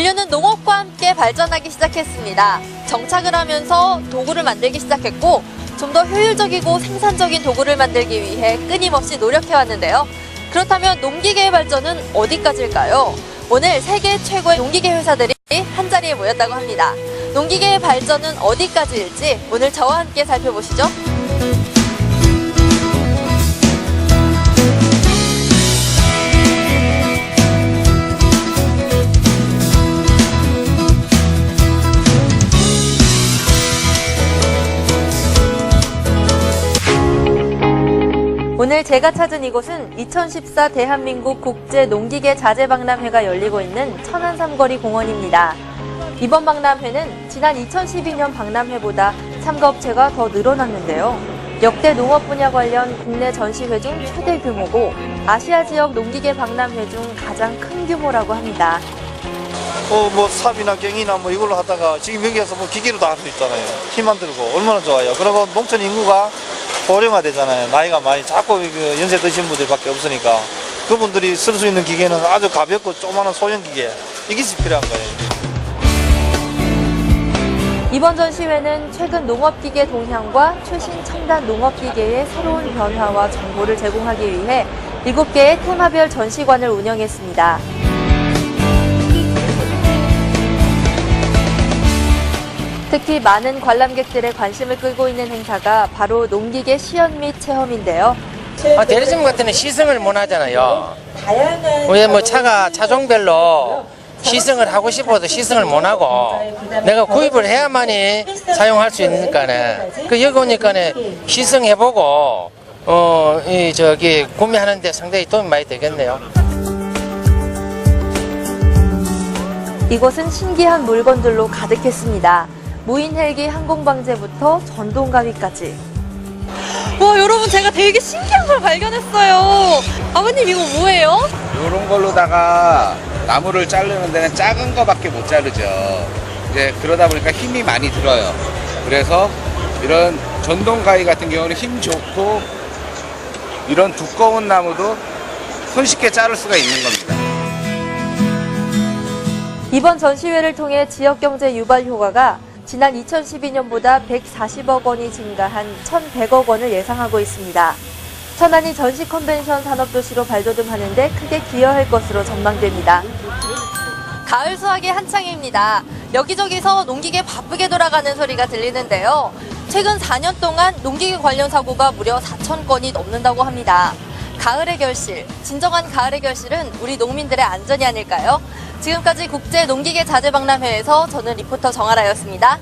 기술과 함께 발전하기 시작했습니다. 정착을 하면서 도구를 만들기 시작했고 좀 더 효율적이고 생산적인 도구를 만들기 위해 끊임없이 노력해왔는데요. 그렇다면 농기계의 발전은 어디까지일까요? 오늘 세계 최고의 농기계 회사들이 한자리에 모였다고 합니다. 농기계의 발전은 어디까지일지 오늘 저와 함께 살펴보시죠. 오늘 제가 찾은 이곳은 2014 대한민국 국제 농기계 자재 박람회가 열리고 있는 천안 삼거리 공원입니다. 이번 박람회는 지난 2012년 박람회보다 참가업체가 더 늘어났는데요. 역대 농업 분야 관련 국내 전시회 중 최대 규모고 아시아 지역 농기계 박람회 중 가장 큰 규모라고 합니다. 어, 뭐 삽이나 갱이나 뭐 이걸로 하다가 지금 여기에서 뭐 기계로 다할수 있잖아요. 힘만 들고 얼마나 좋아요. 그리고 농촌 인구가 고령화 되잖아요. 나이가 많이 자꾸 그 연세 드신 분들밖에 없으니까 그분들이 쓸 수 있는 기계는 아주 가볍고 조그마한 소형 기계 이것이 필요한 거예요. 이번 전시회는 최근 농업기계 동향과 최신 첨단 농업기계의 새로운 변화와 정보를 제공하기 위해 7개의 테마별 전시관을 운영했습니다. 특히 많은 관람객들의 관심을 끌고 있는 행사가 바로 농기계 시연 및 체험인데요. 아, 대리점 같은 데는 시승을 못 하잖아요. 왜 뭐 차가 차종별로 시승을 하고 싶어도 시승을 못 하고 내가 구입을 해야만이 사용할 수 있으니까네. 그 여기 오니까네 시승해보고 어 이 저기 구매하는데 상당히 도움이 많이 되겠네요. 이곳은 신기한 물건들로 가득했습니다. 무인 헬기 항공 방제부터 전동 가위까지. 와 여러분 제가 되게 신기한 걸 발견했어요. 아버님 이거 뭐예요? 이런 걸로다가 나무를 자르는 데는 작은 거밖에 못 자르죠. 이제 그러다 보니까 힘이 많이 들어요. 그래서 이런 전동 가위 같은 경우는 힘 좋고 이런 두꺼운 나무도 손쉽게 자를 수가 있는 겁니다. 이번 전시회를 통해 지역 경제 유발 효과가 지난 2012년보다 140억 원이 증가한 1,100억 원을 예상하고 있습니다. 천안이 전시 컨벤션 산업도시로 발돋움하는데 크게 기여할 것으로 전망됩니다. 가을 수확이 한창입니다. 여기저기서 농기계 바쁘게 돌아가는 소리가 들리는데요. 최근 4년 동안 농기계 관련 사고가 무려 4천 건이 넘는다고 합니다. 가을의 결실, 진정한 가을의 결실은 우리 농민들의 안전이 아닐까요? 지금까지 국제 농기계 자재박람회에서 저는 리포터 정아라였습니다.